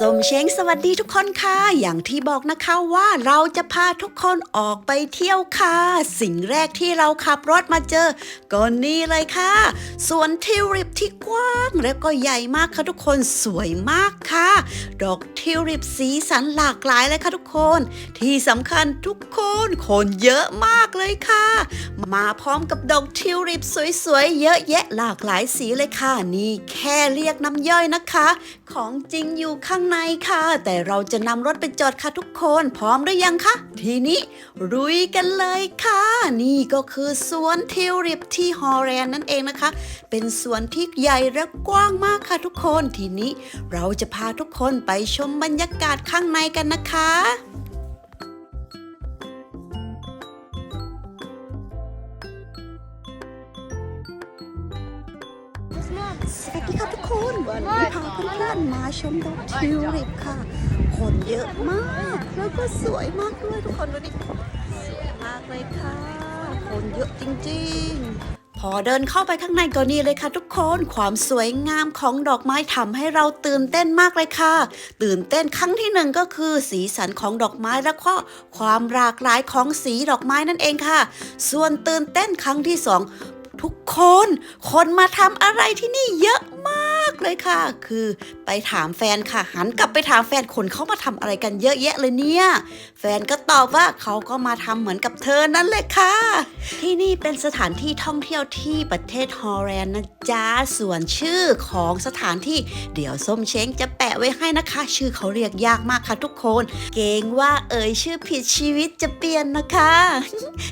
สมเช้งสวัสดีทุกคนค่ะ อย่างที่บอกนะคะว่าเราจะพาทุกคนออกไปเที่ยวค่ะ สิ่งแรกที่เราขับรถมาเจอก็นี่เลยค่ะสวนทิวลิปที่กว้างและก็ใหญ่มากค่ะทุกคนสวยมากค่ะ ดอกทิวลิปสีสันหลากหลายเลยค่ะทุกคน ที่สำคัญทุกคนคนเยอะมากเลยค่ะ มาพร้อมกับดอกทิวลิปสวยๆเยอะแยะหลากหลายสีเลยค่ะ นี่แค่เรียกน้ำย่อยนะคะ ของจริงอยู่ข้างในค่ะ แต่เราจะนำรถไปจอดค่ะทุกคนพร้อมหรือยังคะทีนี้รุยกันเลยค่ะ นี่ก็คือสวนทิวลิปที่ฮอลแลนด์นั่นเองนะคะ เป็นสวนที่ใหญ่และกว้างมากค่ะทุกคนทีนี้ เราจะพาทุกคนไปชมบรรยากาศข้างในกันนะคะ คนวันนี้พาเพื่อนๆมาชมดอกทิวลิปค่ะ คนเยอะมาก แล้วก็สวยมากด้วยทุกคนดูดิสวยมากเลยค่ะ คนเยอะจริงๆพอเดินเข้าไปข้างในก็นี่เลยค่ะทุกคนความสวยงามของดอกไม้ทำให้เราตื่นเต้นมากเลยค่ะ ตื่นเต้นครั้งที่หนึ่งก็คือ สีสันของดอกไม้แล้วก็ความหลากหลายของสีดอกไม้นั่นเองค่ะ ส่วนตื่นเต้นครั้งที่สองทุกคน คนมาทำอะไรที่นี่เยอะากเลยค่ะ คือไปถามแฟนค่ะ หันกลับไปถามแฟนคนเขามาทำอะไรกันเยอะแยะเลยเนี่ย แฟนก็ตอบว่าเขาก็มาทำเหมือนกับเธอนั่นเลยค่ะ ที่นี่เป็นสถานที่ท่องเที่ยวที่ประเทศฮอลแลนด์นะจ๊ะ ส่วนชื่อของสถานที่เดี๋ยวส้มเช้งจะแปะไว้ให้นะคะ ชื่อเขาเรียกยากมากค่ะทุกคน เกรงว่าเอ่ยชื่อผิดชีวิตจะเปลี่ยนนะคะ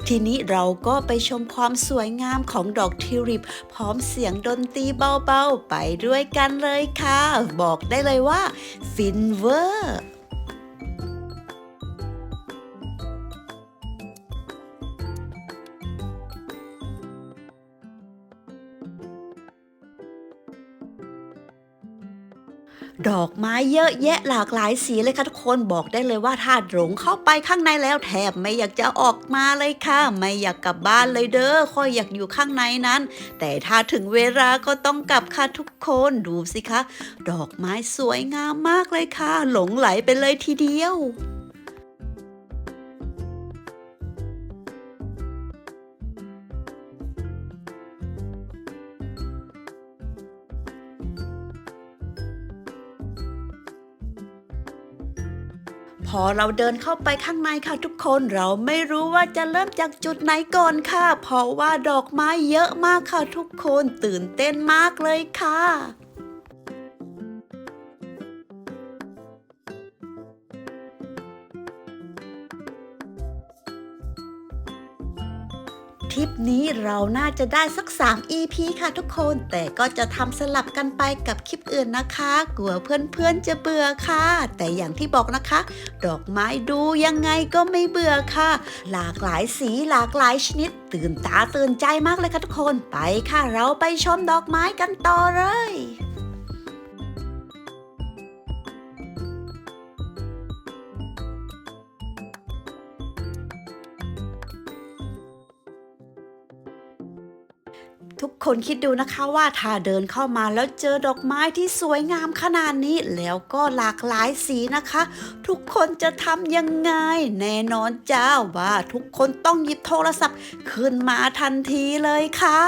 ทีนี้เราก็ไปชมความสวยงามของดอกทิวลิป พร้อมเสียงดนตรีเบาๆไปด้วยกันเลยค่ะ บอกได้เลยว่าฟินเวอร์ ดอกไม้เยอะแยะหลากหลายสีเลยค่ะทุกคนบอกได้เลยว่าถ้าหลงเข้าไปข้างในแล้วแทบไม่อยากจะออกมาเลยค่ะ ไม่อยากกลับบ้านเลยเด้อค่อยอยากอยู่ข้างในนั้น แต่ถ้าถึงเวลาก็ต้องกลับค่ะทุกคนดูสิคะ ดอกไม้สวยงามมากเลยค่ะ หลงไหลไปเลยทีเดียว พอเราเดินเข้าไปข้างในค่ะทุกคนเราไม่รู้ว่าจะเริ่มจากจุดไหนก่อนค่ะ เพราะว่าดอกไม้เยอะมากค่ะทุกคนตื่นเต้นมากเลยค่ะ ทริปนี้เราน่าจะได้สัก 3 EP ค่ะทุกคน แต่ก็จะทำสลับกันไปกับคลิปอื่นนะคะ กลัวเพื่อนๆจะเบื่อค่ะ แต่อย่างที่บอกนะคะ ดอกไม้ดูยังไงก็ไม่เบื่อค่ะ หลากหลายสีหลากหลายชนิด ตื่นตาตื่นใจมากเลยค่ะทุกคน ไปค่ะเราไปชมดอกไม้กันต่อเลย ทุกคนคิดดูนะคะว่าถ้าเดินเข้ามาแล้วเจอดอกไม้ที่สวยงามขนาดนี้ แล้วก็หลากหลายสีนะคะ ทุกคนจะทำยังไง แน่นอนจ้าว่าทุกคนต้องหยิบโทรศัพท์ขึ้นมาทันทีเลยค่ะ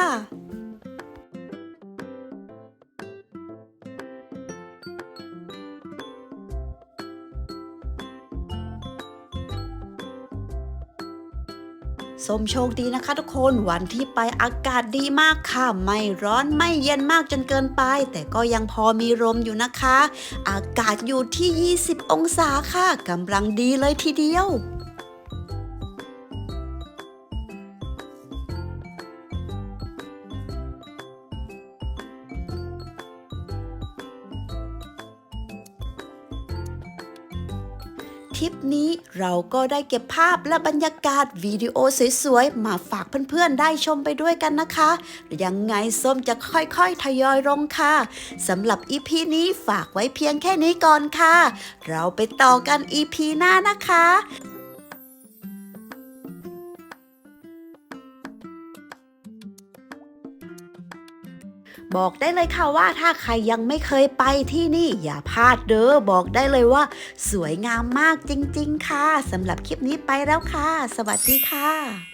ส้มโชคดีนะคะทุกคนวันที่ไปอากาศดีมากค่ะ ไม่ร้อนไม่เย็นมากจนเกินไป แต่ก็ยังพอมีลมอยู่นะคะ อากาศอยู่ที่ 20 องศาค่ะกำลังดีเลยทีเดียว ทริปนี้เราก็ได้เก็บภาพและบรรยากาศวิดีโอสวยๆ มาฝากเพื่อนๆ ได้ชมไปด้วยกันนะคะ ยังไงส้มจะค่อยๆ ทยอยลงค่ะสำหรับอีพีนี้ฝากไว้เพียงแค่นี้ก่อนค่ะ เราไปต่อกันอีพีหน้านะคะ บอกได้เลยค่ะว่าถ้าใครยังไม่เคยไปที่นี่อย่าพลาดเด้อบอกได้เลยว่า สวยงามมากจริง ๆ ค่ะสำหรับคลิปนี้ไปแล้วค่ะ สวัสดีค่ะ